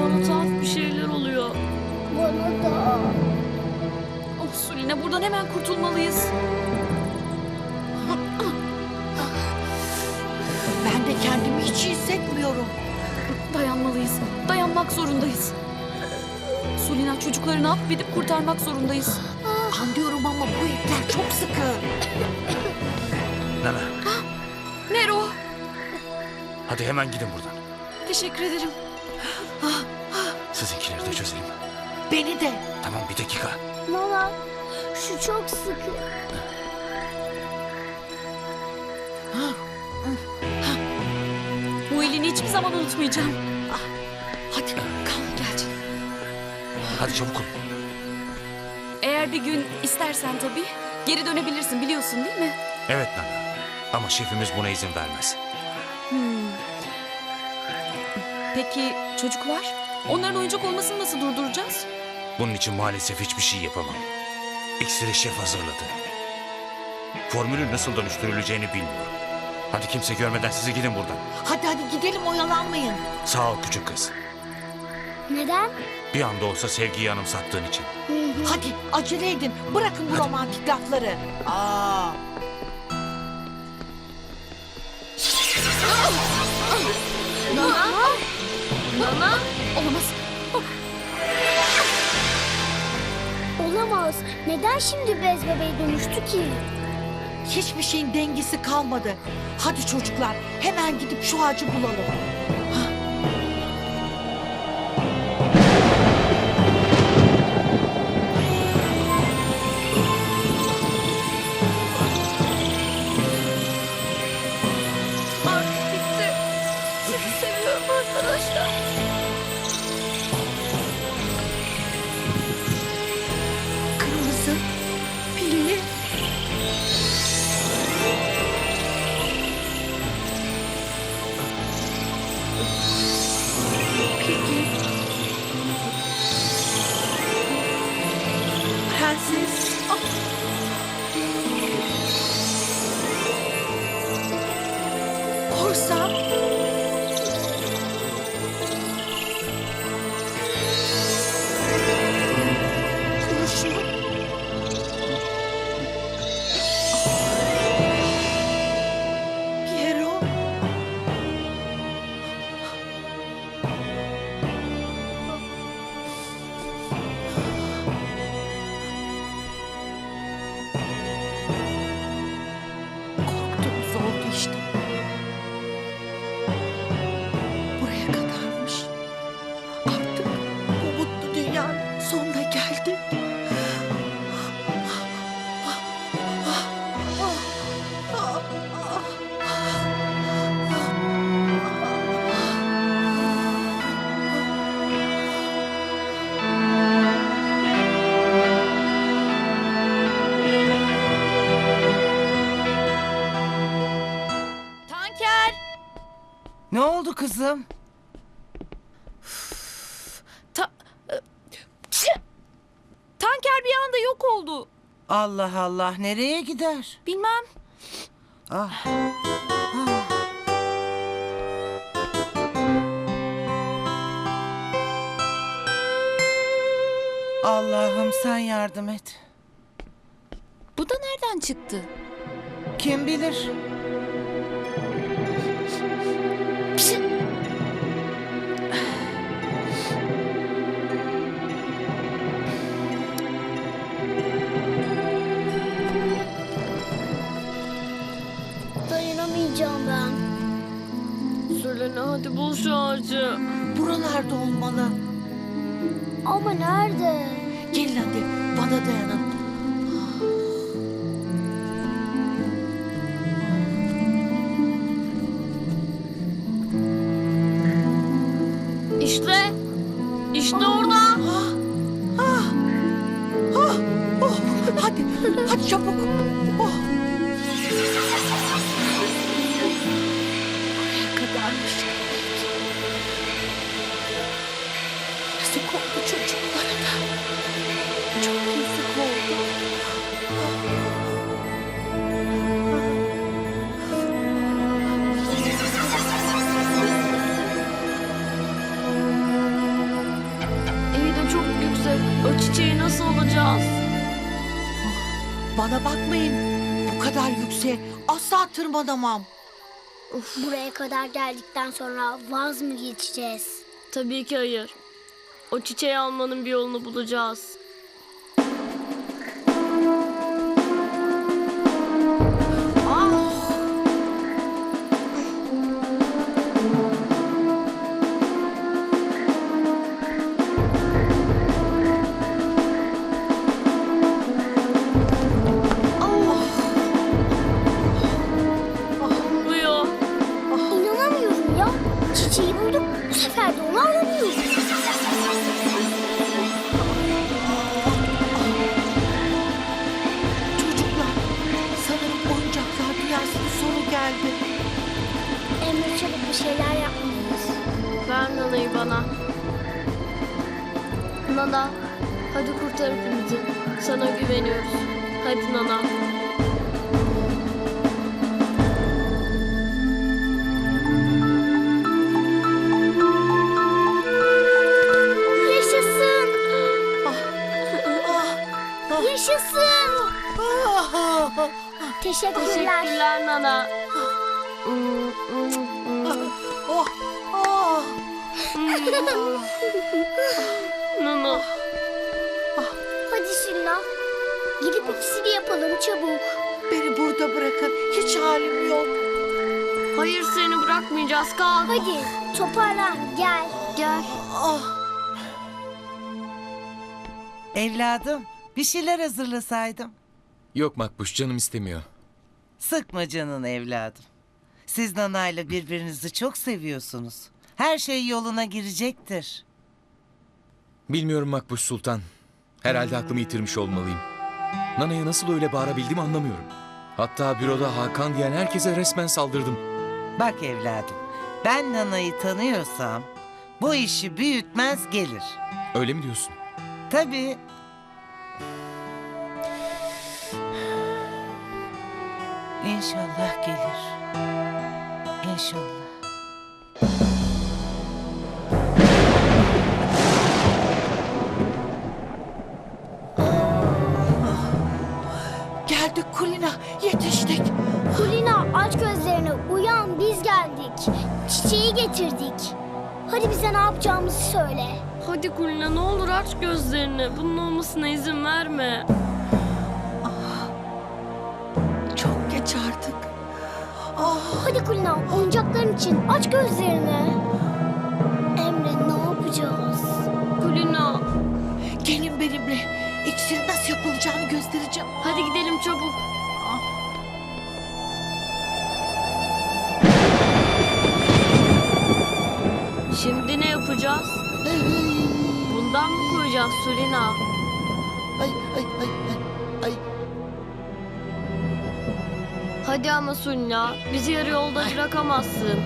Bana tuhaf bir şeyler oluyor. Bana da. Of Sulina buradan hemen kurtulmalıyız. Ben de kendimi hiç iyi hissetmiyorum. Dayanmalıyız. Dayanmak zorundayız. Sulina çocukları affedip kurtarmak zorundayız. Anlıyorum ama bu ipler çok sıkı. Nana Nero hadi hemen gidin buradan. teşekkür ederim. Sizinkileri de çözelim. Beni de. Tamam bir dakika. Nana şu çok sıkı. Bu iyiliğini hiçbir zaman unutmayacağım. Hadi kal gel. canım. Hadi çabuk ol. Eğer bir gün istersen tabii geri dönebilirsin biliyorsun değil mi? Evet Nana. Ama şefimiz buna izin vermez. Peki çocuklar? Onların oyuncak olmasını nasıl durduracağız? Bunun için maalesef hiçbir şey yapamam. İksiri şef hazırladı. Formülün nasıl dönüştürüleceğini bilmiyorum. Hadi kimse görmeden size gidin buradan. Hadi hadi gidelim oyalanmayın. Sağ ol küçük kız. Neden? Bir anda olsa sevgiyi anımsattığın için. Hadi acele edin. Bırakın bu romantik lafları. Aa. Nana? Olamaz. Olamaz. Neden şimdi bez bebeğe dönüştü ki? Hiçbir şeyin dengesi kalmadı. Hadi çocuklar hemen gidip şu ağacı bulalım. Artık bitti. Sizi seviyorum arkadaşlar. Ne oldu kızım? Ta e! Tanker bir anda yok oldu. Allah Allah nereye gider? Bilmem. Ah. Allah'ım sen yardım et. Bu da nereden çıktı? Kim bilir? Dayanamayacağım ben. Sulina hadi bul şu ağacı. Buralarda olmalı. Ama nerede? Gelin hadi bana dayanın. Bana bakmayın. Bu kadar yükseğe asla tırmanamam. Buraya kadar geldikten sonra vaz mı geçeceğiz? Tabii ki hayır. O çiçeği almanın bir yolunu bulacağız. Teşekkürler. Teşekkürler Nana. Oh, ah. Nana. Hadi Sülna. Gidip iksiri yapalım çabuk. Beni burada bırakın. Hiç halim yok. Hayır seni bırakmayacağız. Kalk. Hadi toparlan gel. Gel. Ah, Evladım bir şeyler hazırlasaydım. Yok Makbuş canım istemiyor. Sıkma canını evladım. Siz Nana'yla birbirinizi çok seviyorsunuz. Her şey yoluna girecektir. Bilmiyorum Makbuş Sultan. Herhalde aklımı yitirmiş olmalıyım. Nana'ya nasıl öyle bağırabildim anlamıyorum. Hatta büroda Hakan diyen herkese resmen saldırdım. Bak evladım ben Nana'yı tanıyorsam bu işi büyütmez gelir. Öyle mi diyorsun? Tabii. İnşallah gelir. İnşallah. geldik Kulina. Yetiştik. Kulina aç gözlerini uyan biz geldik. Çiçeği getirdik. Hadi bize ne yapacağımızı söyle. Hadi Kulina ne olur aç gözlerini. Bunun olmasına izin verme. Hadi Kulina oyuncakların için aç gözlerini. Emre ne yapacağız? Kulina. gelin benimle. İksirin nasıl yapılacağını göstereceğim. Hadi gidelim çabuk. Şimdi ne yapacağız? Bundan mı koyacağız Sulina? Ay, ay, ay, ay, ay. Hadi ama Sulina, bizi yarı yolda bırakamazsın.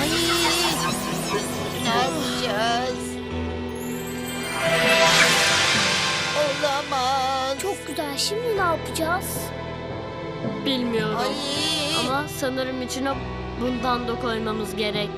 Ay. Ne yapacağız? Olamaz. Çok güzel şimdi ne yapacağız? Bilmiyorum. Ay. Ama sanırım içine bundan da koymamız gerek.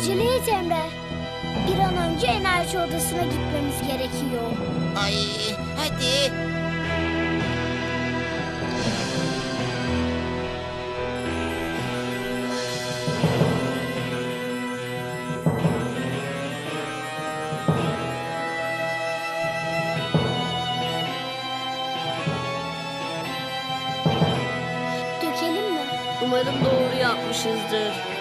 Acele et Emre. Bir an önce enerji odasına gitmemiz gerekiyor. Ay hadi. Dökelim mi? Umarım doğru yapmışızdır.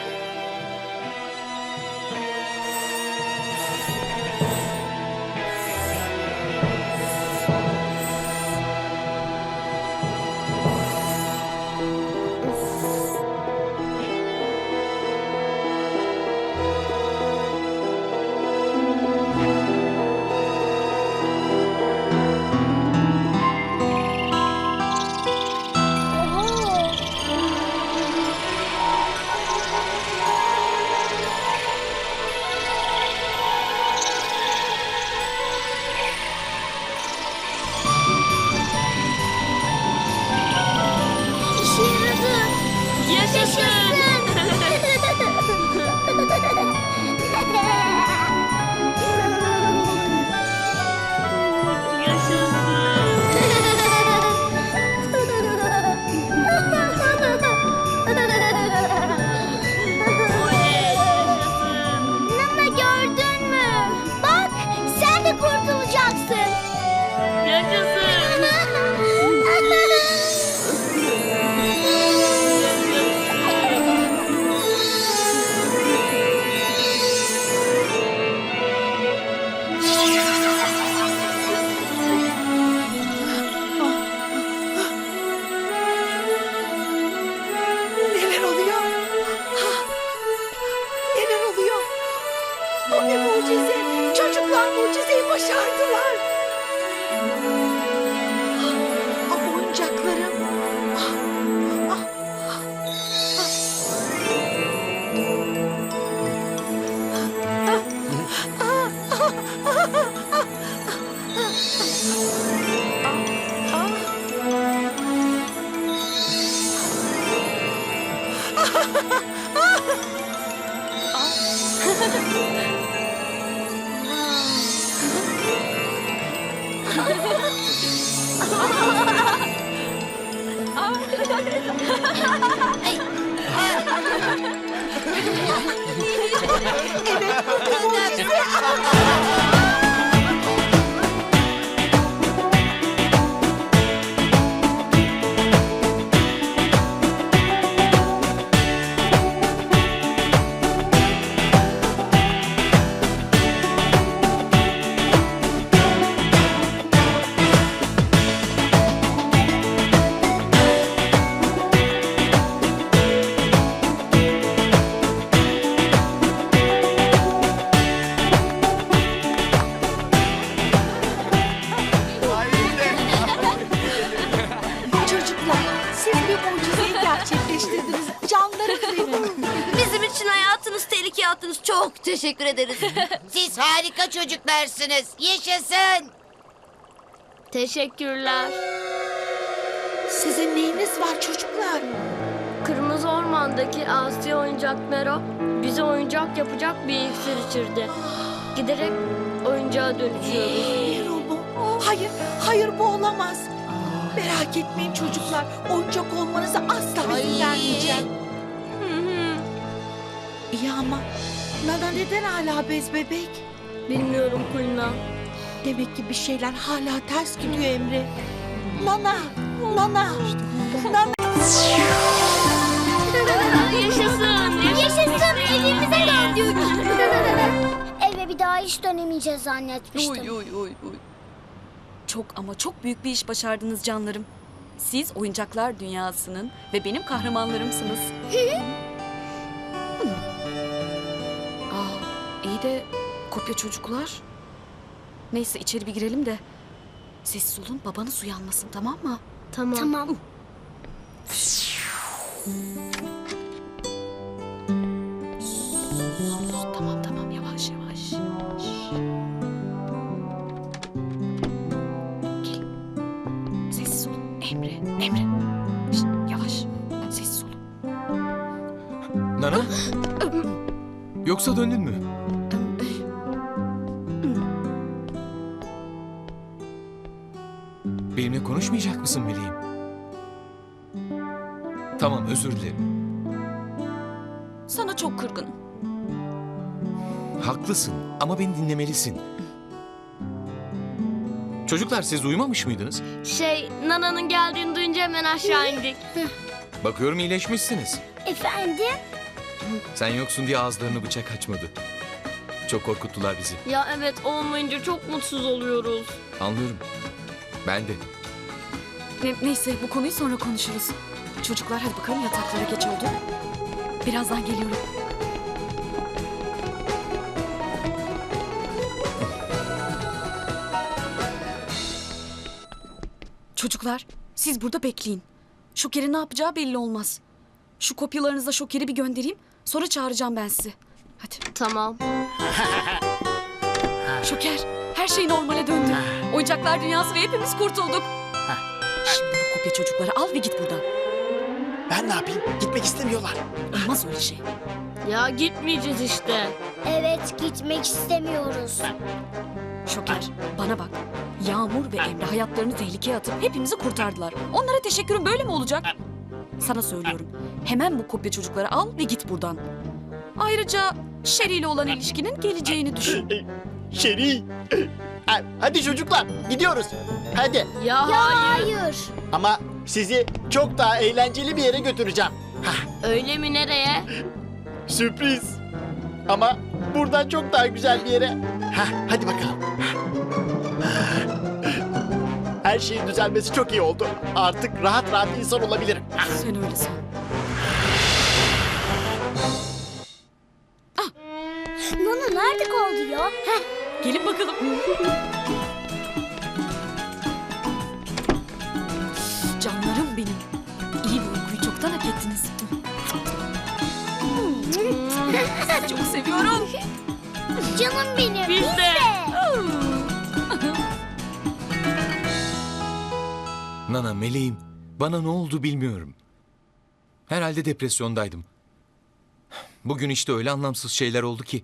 也许是。Çocuklar teşekkür ederiz. Siz harika çocuklarsınız. Yaşasın. Teşekkürler. Sizin neyiniz var çocuklar? Kırmızı Orman'daki Asya oyuncak Mero bize oyuncak yapacak bir iksir içirdi. Giderek oyuncağa dönüşüyoruz. Erol mu? Hayır, hayır bu olamaz. Merak etmeyin çocuklar. Oyuncak olmanıza asla izin vermeyeceğim. İyi ama Nana neden hala bez bebek? Bilmiyorum Kulina. Demek ki bir şeyler hala ters gidiyor Emre. Nana, Nana, Nana. Yaşasın. Yaşasın evimize döndük. Eve bir daha hiç dönemeyeceğiz zannetmiştim. Uy uy uy uy. Çok ama çok büyük bir iş başardınız canlarım. Siz oyuncaklar dünyasının ve benim kahramanlarımsınız. İyi de kopya çocuklar. Neyse içeri bir girelim de. Sessiz olun babanız uyanmasın tamam mı? Tamam. Tamam. Tamam tamam yavaş yavaş. Gel. Sessiz olun. Emre, Emre. Yavaş. Sessiz olun. Nana? Yoksa döndün mü? Konuşmayacak mısın meleğim? Tamam özür dilerim. Sana çok kırgınım. Haklısın ama beni dinlemelisin. Çocuklar siz uyumamış mıydınız? Şey, Nana'nın geldiğini duyunca hemen aşağı indik. Bakıyorum iyileşmişsiniz. Efendim? Sen yoksun diye ağızlarını bıçak açmadı. Çok korkuttular bizi. Ya evet olmayınca çok mutsuz oluyoruz. Anlıyorum. Ben de. Ne- neyse bu konuyu sonra konuşuruz. Çocuklar hadi bakalım yataklara geç oldu. Birazdan geliyorum. Çocuklar siz burada bekleyin. Şoker'in ne yapacağı belli olmaz. Şu kopyalarınızla Şoker'i bir göndereyim. Sonra çağıracağım ben sizi. Hadi. Tamam. Şoker her şey normale döndü. Oyuncaklar dünyası ve hepimiz kurtulduk. Şimdi bu kopya çocukları al ve git buradan. Ben ne yapayım? Gitmek istemiyorlar. Olmaz öyle şey. Ya gitmeyeceğiz işte. Evet gitmek istemiyoruz. Şoker bana bak. Yağmur ve Emre hayatlarını tehlikeye atıp hepimizi kurtardılar. Onlara teşekkürüm böyle mi olacak? Sana söylüyorum. Hemen bu kopya çocukları al ve git buradan. Ayrıca Sherry ile olan ilişkinin geleceğini düşün. Şeri. Ha, Hadi çocuklar gidiyoruz. Hadi. Ya, hayır. Hayır. Ama sizi çok daha eğlenceli bir yere götüreceğim. Hah, Öyle mi nereye? sürpriz. Ama buradan çok daha güzel bir yere. Hah, hadi bakalım. Her şeyin düzelmesi çok iyi oldu. Artık rahat rahat insan olabilirim. Sen öyle san. Nana nerede kaldı ya? Heh, Gelin bakalım. Çok seviyorum. canım benim. Biz de. Nana meleğim. Bana ne oldu bilmiyorum. Herhalde depresyondaydım. Bugün işte öyle anlamsız şeyler oldu ki.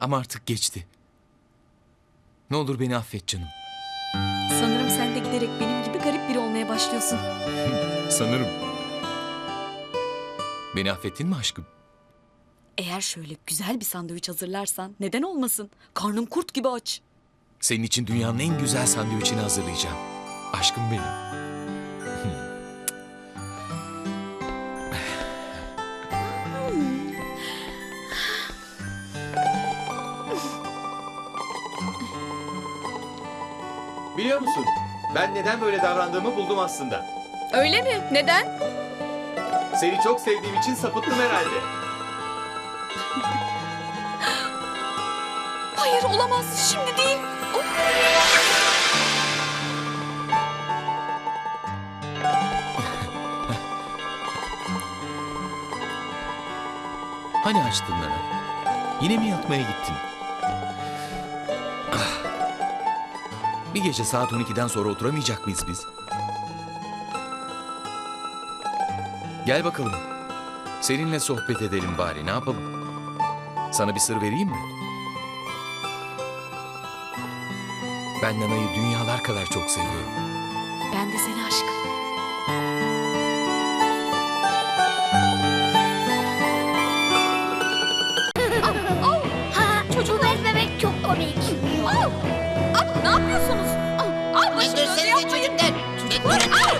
Ama artık geçti. Ne olur beni affet canım. Sanırım sen de giderek benim gibi garip biri olmaya başlıyorsun. Sanırım. Beni affettin mi aşkım? Eğer şöyle güzel bir sandviç hazırlarsan neden olmasın? Karnım kurt gibi aç. Senin için dünyanın en güzel sandviçini hazırlayacağım. Aşkım benim. Biliyor musun? Ben neden böyle davrandığımı buldum aslında. Öyle mi? Neden? Seni çok sevdiğim için sapıttım herhalde. Hayır olamaz. Şimdi değil. Hani açtın Nana? Yine mi yatmaya gittin? Ah. Bir gece saat 12'den sonra oturamayacak mıyız biz? Gel bakalım. Seninle sohbet edelim bari ne yapalım? Sana bir sır vereyim mi? Ben Nana'yı dünyalar kadar çok seviyorum. Ben de seni aşkım. Ha, çocuk bebek çok komik. Ne yapıyorsunuz? Al, al Bir başınızı dursenize yapmayın. çocuklar. Bir durun. Ay,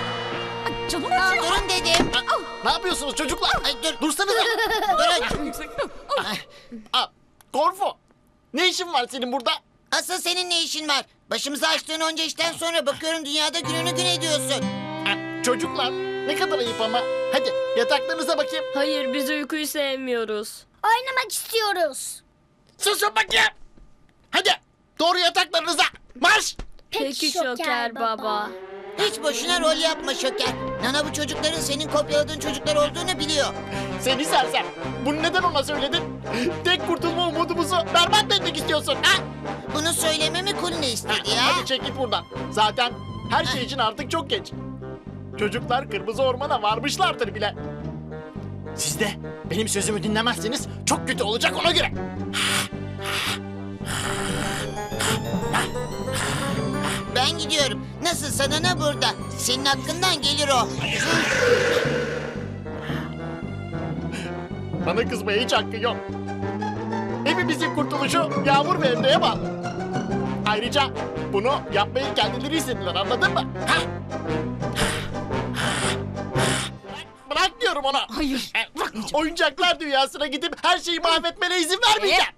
Canım acıyor. Durun. Ne yapıyorsunuz çocuklar? Ay dur. Dursanıza. Durun. Aa, Gorfo. Ne işin var senin burada? Asıl senin ne işin var? Başımıza açtığın onca işten sonra bakıyorum dünyada gününü gün ediyorsun. Aa, Çocuklar ne kadar ayıp ama. Hadi yataklarınıza bakayım. Hayır biz uykuyu sevmiyoruz. Oynamak istiyoruz. Susun bakayım. Hadi doğru yataklarınıza. Marş. Peki, Şoker baba. Hiç boşuna rol yapma Şoker. Nana bu çocukların senin kopyaladığın çocuklar olduğunu biliyor. Seni sersem. Bunu neden ona söyledin? Tek kurtulma umudumuzu berbat etmek istiyorsun? Ha? Bunu söylememi Kulina istedi ya. Hadi çek git buradan. Zaten her şey için artık çok geç. Çocuklar kırmızı ormana varmışlardır bile. Siz de benim sözümü dinlemezseniz çok kötü olacak ona göre. Ben gidiyorum. Nasılsa Nana burada. Senin hakkından gelir o. Bana kızmaya hiç hakkı yok. Hepimizin kurtuluşu Yağmur ve Emre'ye bağlı. Ayrıca bunu yapmayı kendileri istediler anladın mı? Ha? Bırak, bırak diyorum ona. Hayır. Oyuncaklar dünyasına gidip her şeyi mahvetmene izin vermeyeceğim.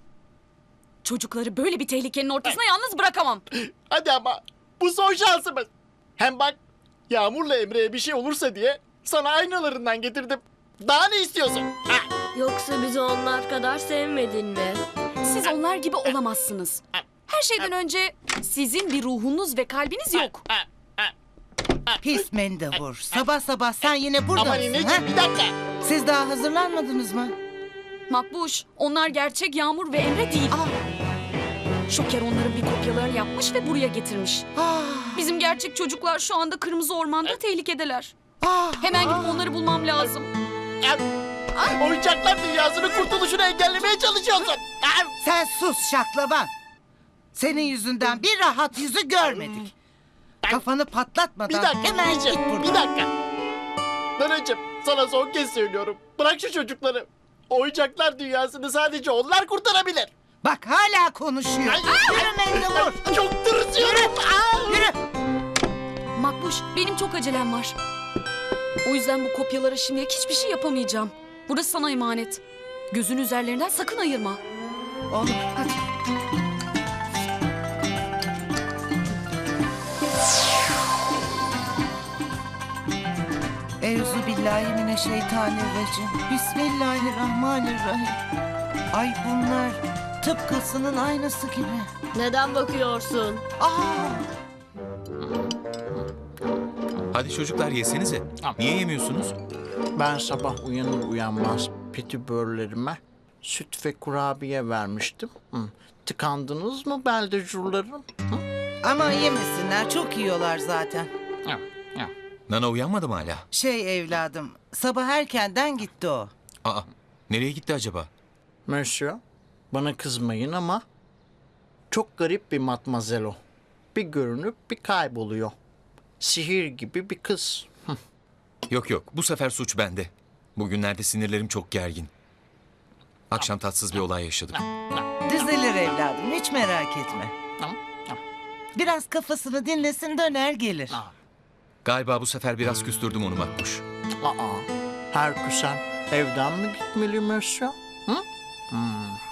Çocukları böyle bir tehlikenin ortasına yalnız bırakamam. Hadi ama bu son şansımız. Hem bak Yağmur'la Emre'ye bir şey olursa diye sana aynalarından getirdim. Daha ne istiyorsun? Ha? Yoksa bizi onlar kadar sevmedin mi? Siz onlar gibi olamazsınız. Her şeyden önce sizin bir ruhunuz ve kalbiniz yok. Pis mendebur. Sabah sabah sen yine burada Aman mısın? ha? anneciğim bir dakika. Siz daha hazırlanmadınız mı? Makbuş, onlar gerçek Yağmur ve Emre değil. Şoker onların bir kopyalarını yapmış ve buraya getirmiş. Ah, Bizim gerçek çocuklar şu anda Kırmızı Orman'da tehlikedeler. ah, Hemen gidip onları bulmam lazım. Ya, Oyuncaklar dünyasının kurtuluşunu engellemeye çalışıyorsun. Ha? Sen sus şaklaban. Senin yüzünden bir rahat yüzü görmedik. Kafanı patlatmadan Bir dakika hemen git buradan. bir dakika. Nanacığım sana son kez söylüyorum. Bırak şu çocukları. Oyuncaklar dünyasını sadece onlar kurtarabilir. Bak hala konuşuyor. Ay, Yürü mendebur. Çok tırsıyorum. Aa! Yürü. Makbuş, benim çok acelem var. O yüzden bu kopyalara şimdilik hiçbir şey yapamayacağım. Burası sana emanet. Gözün üzerlerinden sakın ayırma. Oğlum Hadi. Evzu billahi mineşşeytanirracim. Bismillahirrahmanirrahim. Ay bunlar tıpkısının aynısı gibi. Neden bakıyorsun? Aa, Hadi çocuklar yesenize. Niye yemiyorsunuz? Ben sabah uyanır uyanmaz petibörlerime süt ve kurabiye vermiştim. Hı. Tıkandınız mı beldecurlarım? Hı? ama yemesinler çok yiyorlar zaten. Ya, ya. Nana uyanmadı mı hala? Şey evladım sabah erkenden gitti o. Aa, nereye gitti acaba? Monsieur, Bana kızmayın ama çok garip bir matmazel o. Bir görünüp bir kayboluyor. Sihir gibi bir kız. Yok yok bu sefer suç bende. Bugünlerde sinirlerim çok gergin. Akşam tatsız bir olay yaşadık. Düzelir evladım hiç merak etme. Biraz kafasını dinlesin döner gelir. Galiba bu sefer biraz küstürdüm onu Makbuş. Aa, her küsen evden mi gitmeli Mösyö? Hı? Hmm.